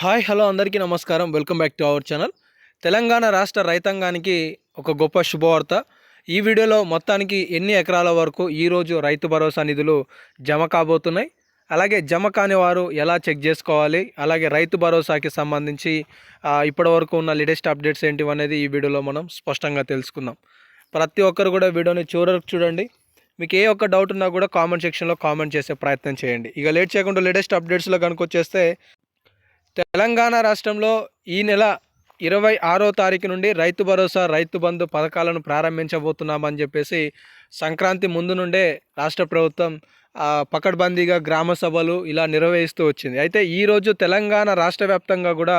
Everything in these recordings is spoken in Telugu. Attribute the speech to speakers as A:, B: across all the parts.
A: హాయ్ హలో అందరికీ నమస్కారం. Welcome back to our channel. Telangana రాష్ట్ర రైతాంగానికి ఒక గొప్ప శుభవార్త. ఈ వీడియోలో మొత్తానికి ఎన్ని ఎకరాల వరకు ఈరోజు రైతు భరోసా నిధులు జమ కాబోతున్నాయి? అలాగే జమ కాని వారు ఎలా చెక్ చేసుకోవాలి? అలాగే రైతు భరోసాకి సంబంధించి ఇప్పటి వరకు ఉన్న లేటెస్ట్ అప్డేట్స్ ఏంటివి అనేది ఈ వీడియోలో మనం స్పష్టంగా తెలుసుకుందాం. ప్రతి ఒక్కరు కూడా వీడియోని చూడరకు చూడండి. మీకు ఏ ఒక్క డౌట్ ఉన్నా కూడా కామెంట్ సెక్షన్లో కామెంట్ చేసే ప్రయత్నం చేయండి. ఇక లేట్ చేయకుండా లేటెస్ట్ అప్డేట్స్లో కనుక వచ్చేస్తే తెలంగాణ రాష్ట్రంలో ఈ నెల ఇరవై ఆరో తారీఖు నుండి రైతు భరోసా రైతు బంధు పథకాలను ప్రారంభించబోతున్నామని చెప్పేసి సంక్రాంతి ముందు నుండే రాష్ట్ర ప్రభుత్వం పకడ్బందీగా గ్రామ సభలు ఇలా నిర్వహిస్తూ వచ్చింది. అయితే ఈరోజు తెలంగాణ రాష్ట్ర వ్యాప్తంగా కూడా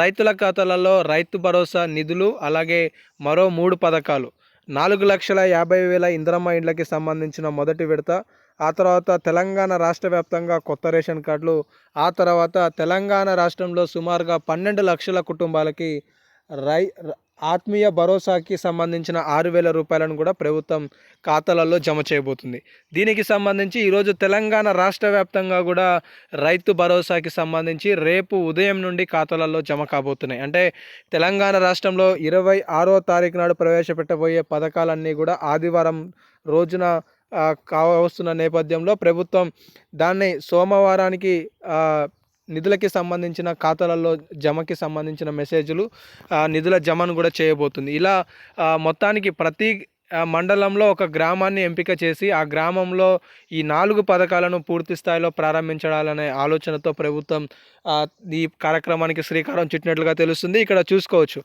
A: రైతుల ఖాతాలలో రైతు భరోసా నిధులు అలాగే మరో మూడు పథకాలు. నాలుగు లక్షల యాభై వేల ఇంద్రమ్మ ఇండ్లకి సంబంధించిన మొదటి విడత ఆ తర్వాత తెలంగాణ రాష్ట్ర వ్యాప్తంగా కొత్త రేషన్ కార్డులు ఆ తర్వాత తెలంగాణ రాష్ట్రంలో సుమారుగా పన్నెండు లక్షల కుటుంబాలకి రై ఆత్మీయ భరోసాకి సంబంధించిన ఆరు వేల రూపాయలను కూడా ప్రభుత్వం ఖాతాలలో జమ చేయబోతుంది. దీనికి సంబంధించి ఈరోజు తెలంగాణ రాష్ట్ర వ్యాప్తంగా కూడా రైతు భరోసాకి సంబంధించి రేపు ఉదయం నుండి ఖాతాలలో జమ కాబోతున్నాయి. అంటే తెలంగాణ రాష్ట్రంలో ఇరవై ఆరో తారీఖు నాడు ప్రవేశపెట్టబోయే పథకాలన్నీ కూడా ఆదివారం రోజున కావస్తున్న నేపథ్యంలో ప్రభుత్వం దాన్ని సోమవారానికి నిధులకి సంబంధించిన ఖాతాలలో జమకి సంబంధించిన మెసేజ్లు నిధుల జమను కూడా చేయబోతుంది. ఇలా మొత్తానికి ప్రతి మండలంలో ఒక గ్రామాన్ని ఎంపిక చేసి ఆ గ్రామంలో ఈ నాలుగు పథకాలను పూర్తి స్థాయిలో ప్రారంభించాలనే ఆలోచనతో ప్రభుత్వం ఈ కార్యక్రమానికి శ్రీకారం చుట్టినట్లుగా తెలుస్తుంది. ఇక్కడ చూసుకోవచ్చు.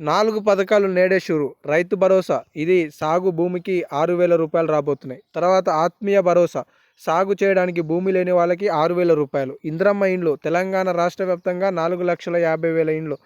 A: నాలుగు పథకాలు నేడే షురు. రైతు భరోసా. ఇది సాగు భూమికి ఆరు వేల రూపాయలు రాబోతున్నాయి. తర్వాత ఆత్మీయ భరోసా. సాగు చేయడానికి భూమి లేని వాళ్ళకి ఆరు వేల రూపాయలు. ఇంద్రమ్మ ఇండ్లు. తెలంగాణ రాష్ట్ర వ్యాప్తంగా నాలుగు లక్షల యాభై వేల ఇండ్లు.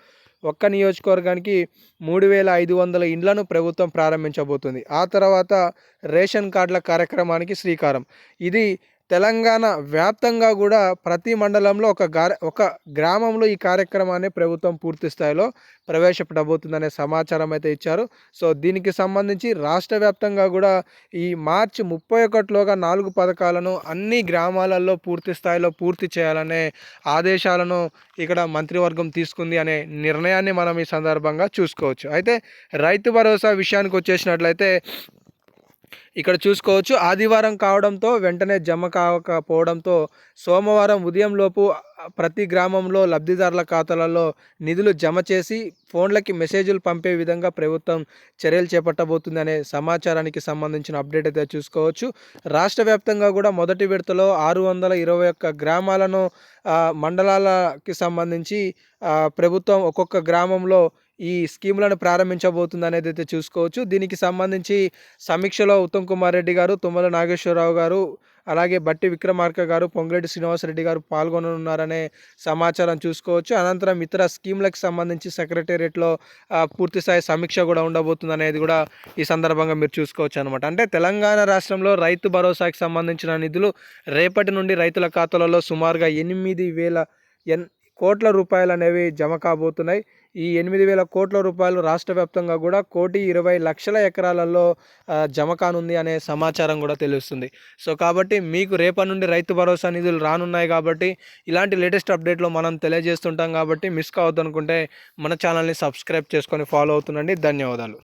A: ఒక్క నియోజకవర్గానికి మూడు వేల ఐదు వందల ఇండ్లను ప్రభుత్వం ప్రారంభించబోతుంది. ఆ తర్వాత రేషన్ కార్డుల కార్యక్రమానికి శ్రీకారం. ఇది తెలంగాణ వ్యాప్తంగా కూడా ప్రతి మండలంలో ఒక గార ఒక గ్రామంలో ఈ కార్యక్రమాన్ని ప్రభుత్వం పూర్తి స్థాయిలో ప్రవేశపెట్టబోతుందనే సమాచారం అయితే ఇచ్చారు. సో దీనికి సంబంధించి రాష్ట్ర వ్యాప్తంగా కూడా ఈ మార్చి ముప్పై ఒకటిలోగా నాలుగు పథకాలను అన్ని గ్రామాలలో పూర్తి స్థాయిలో పూర్తి చేయాలనే ఆదేశాలను ఇక్కడ మంత్రివర్గం తీసుకుంది అనే నిర్ణయాన్ని మనం ఈ సందర్భంగా చూసుకోవచ్చు. అయితే రైతు భరోసా విషయానికి వచ్చేసినట్లయితే ఇక్కడ చూసుకోవచ్చు. ఆదివారం కావడంతో వెంటనే జమ కావకపోవడంతో సోమవారం ఉదయం లోపు ప్రతి గ్రామంలో లబ్ధిదారుల ఖాతాలలో నిధులు జమ చేసి ఫోన్లకి మెసేజ్లు పంపే విధంగా ప్రభుత్వం చర్యలు చేపట్టబోతుంది అనే సమాచారానికి సంబంధించిన అప్డేట్ అయితే చూసుకోవచ్చు. రాష్ట్ర వ్యాప్తంగా కూడా మొదటి విడతలో ఆరు వందల ఇరవై ఒక్క గ్రామాలను మండలాలకి సంబంధించి ప్రభుత్వం ఒక్కొక్క గ్రామంలో ఈ స్కీములను ప్రారంభించబోతుంది అనేది అయితే చూసుకోవచ్చు. దీనికి సంబంధించి సమీక్షలో ఉత్తమ్ కుమార్ రెడ్డి గారు తుమ్మల నాగేశ్వరరావు గారు అలాగే బట్టి విక్రమార్క గారు పొంగిరెడ్డి శ్రీనివాసరెడ్డి గారు పాల్గొననున్నారనే సమాచారం చూసుకోవచ్చు. అనంతరం ఇతర స్కీమ్లకు సంబంధించి సెక్రటేరియట్లో పూర్తిస్థాయి పూర్తి స్థాయి సమీక్ష కూడా ఉండబోతుంది అనేది కూడా ఈ సందర్భంగా మీరు చూసుకోవచ్చు అనమాట అంటే తెలంగాణ రాష్ట్రంలో రైతు భరోసాకి సంబంధించిన నిధులు రేపటి నుండి రైతుల ఖాతాలలో సుమారుగా ఎనిమిది వేల ఎన్ కోట్ల రూపాయలు అనేవి జమ కాబోతున్నాయి. ఈ ఎనిమిది వేల కోట్ల రూపాయలు రాష్ట్ర వ్యాప్తంగా కూడా కోటి ఇరవై లక్షల ఎకరాలలో జమ కానుంది అనే సమాచారం కూడా తెలుస్తుంది. సో కాబట్టి మీకు రేపటి నుండి రైతు భరోసా నిధులు రానున్నాయి కాబట్టి ఇలాంటి లేటెస్ట్ అప్డేట్లో మనం తెలియజేస్తుంటాం కాబట్టి మిస్ కావద్దు అనుకుంటే మన ఛానల్ని సబ్స్క్రైబ్ చేసుకొని ఫాలో అవుతుండండి. ధన్యవాదాలు.